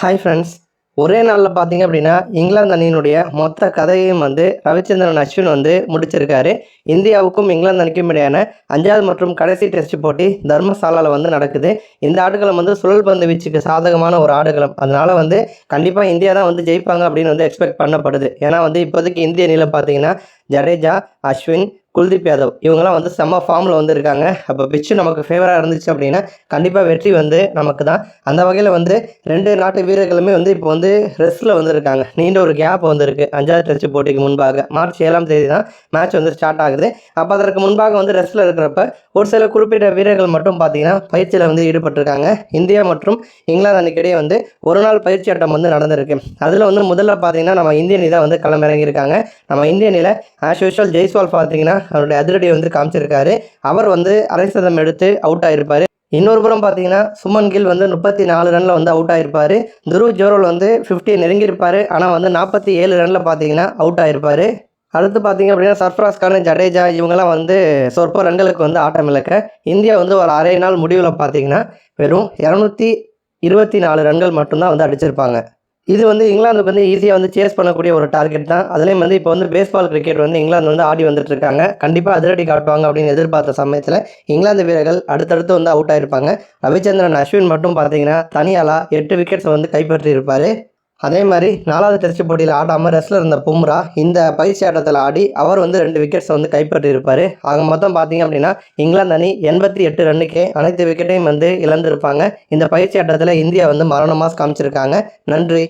Hi friends ஒரே நாளில் பார்த்தீங்க அப்படின்னா இங்கிலாந்து அணியினுடைய மொத்த கதையையும் வந்து ரவிச்சந்திரன் அஸ்வின் வந்து முடிச்சிருக்காரு. இந்தியாவுக்கும் இங்கிலாந்து அணிக்கும் இடையான அஞ்சாவது மற்றும் கடைசி டெஸ்ட் போட்டி தர்மசாலாவில் வந்து நடக்குது. இந்த ஆடுகளம் வந்து சுழல் பந்து வீச்சுக்கு சாதகமான ஒரு ஆடுகளம். அதனால் வந்து கண்டிப்பாக இந்தியா தான் வந்து ஜெயிப்பாங்க அப்படின்னு வந்து எக்ஸ்பெக்ட் பண்ணப்படுது. ஏன்னா வந்து இப்போதைக்கு இந்திய அணியில் பார்த்தீங்கன்னா ஜடேஜா அஸ்வின் குல்தீப் யாதவ். இவங்கெல்லாம் வந்து செம்ம ஃபார்மில் வந்து இருக்காங்க. அப்போ பிச்சு நமக்கு ஃபேவராக இருந்துச்சு அப்படின்னா கண்டிப்பாக வெற்றி வந்து நமக்கு தான். அந்த வகையில் வந்து ரெண்டு நாட்டு வீரர்களுமே வந்து இப்போ வந்து ரெஸ்ட்டில் வந்து இருக்காங்க. நீண்ட ஒரு கேப் வந்து இருக்குது அஞ்சாவது டெஸ்ட் போட்டிக்கு முன்பாக. மார்ச் ஏழாம் தேதி தான் மேட்ச் வந்து ஸ்டார்ட் ஆகுது. அப்போ அதற்கு முன்பாக வந்து ரெஸ்ட்டில் இருக்கிறப்ப ஒரு சில குறிப்பிட்ட வீரர்கள் மட்டும் பார்த்தீங்கன்னா பயிற்சியில் வந்து ஈடுபட்டிருக்காங்க. இந்தியா மற்றும் இங்கிலாந்து அன்றைக்கிடையே வந்து ஒரு நாள் பயிற்சி ஆட்டம் வந்து நடந்திருக்கு. அதில் வந்து முதல்ல பார்த்தீங்கன்னா நம்ம இந்திய அணி தான் வந்து களமிறங்கியிருக்காங்க. நம்ம இந்திய அணியில் ஆஸ் யூஷுவல் ஜெய்ஸ்வால் பார்த்தீங்கன்னா அவருடைய அதிரடியை வந்து காமிச்சிருக்காரு. அவர் வந்து அரை சதம் எடுத்து அவுட் ஆயிருப்பாரு. இன்னொரு புறம் பார்த்தீங்கன்னா சுமன் கில் வந்து முப்பத்தி நாலு ரனில் வந்து அவுட் ஆகிருப்பார் துருவ் ஜோரல் வந்து ஃபிஃப்டி நெருங்கியிருப்பாரு. ஆனால் வந்து நாற்பத்தி ஏழு ரனில் பார்த்தீங்கன்னா அவுட் ஆகிருப்பார் அடுத்து பார்த்தீங்க அப்படின்னா சர்ஃப்ராஸ் கான் ஜடேஜா இவங்கெல்லாம் வந்து சொற்ப ரன்களுக்கு வந்து ஆட்டம் இழக்க இந்தியா வந்து ஒரு அரை நாள் முடிவில் பார்த்தீங்கன்னா வெறும் இரநூத்தி இருபத்தி நாலு ரன்கள் மட்டும்தான் வந்து அடிச்சிருப்பாங்க. இது வந்து இங்கிலாந்துக்கு வந்து ஈஸியாக வந்து சேஸ் பண்ணக்கூடிய ஒரு டார்கெட் தான். அதுலேயும் வந்து இப்போ வந்து பேஸ்பால் கிரிக்கெட் வந்து இங்கிலாந்து வந்து ஆடி வந்துட்டு இருக்காங்க கண்டிப்பாக அதிரடி காட்டுவாங்க அப்படின்னு எதிர்பார்த்த சமயத்தில் இங்கிலாந்து வீரர்கள் அடுத்தடுத்து வந்து அவுட் ஆயிருப்பாங்க. ரவிச்சந்திரன் அஸ்வின் மட்டும் பார்த்தீங்கன்னா தனியாலாக எட்டு விக்கெட்ஸை வந்து கைப்பற்றி இருப்பார். அதே மாதிரி நாலாவது டெஸ்ட் போட்டியில் ஆடாமல் ரெஸ்டில் இருந்த பும்ரா இந்த பயிற்சி ஆட்டத்தில் ஆடி அவர் வந்து ரெண்டு விக்கெட்ஸை வந்து கைப்பற்றி இருப்பார். ஆக மொத்தம் பார்த்தீங்க அப்படின்னா இங்கிலாந்து அணி எண்பத்தி எட்டு ரன்னுக்கே அனைத்து விக்கெட்டையும் வந்து இழந்திருப்பாங்க. இந்த பயிற்சி ஆட்டத்தில் இந்தியா வந்து மரணமாக காமிச்சிருக்காங்க. நன்றி.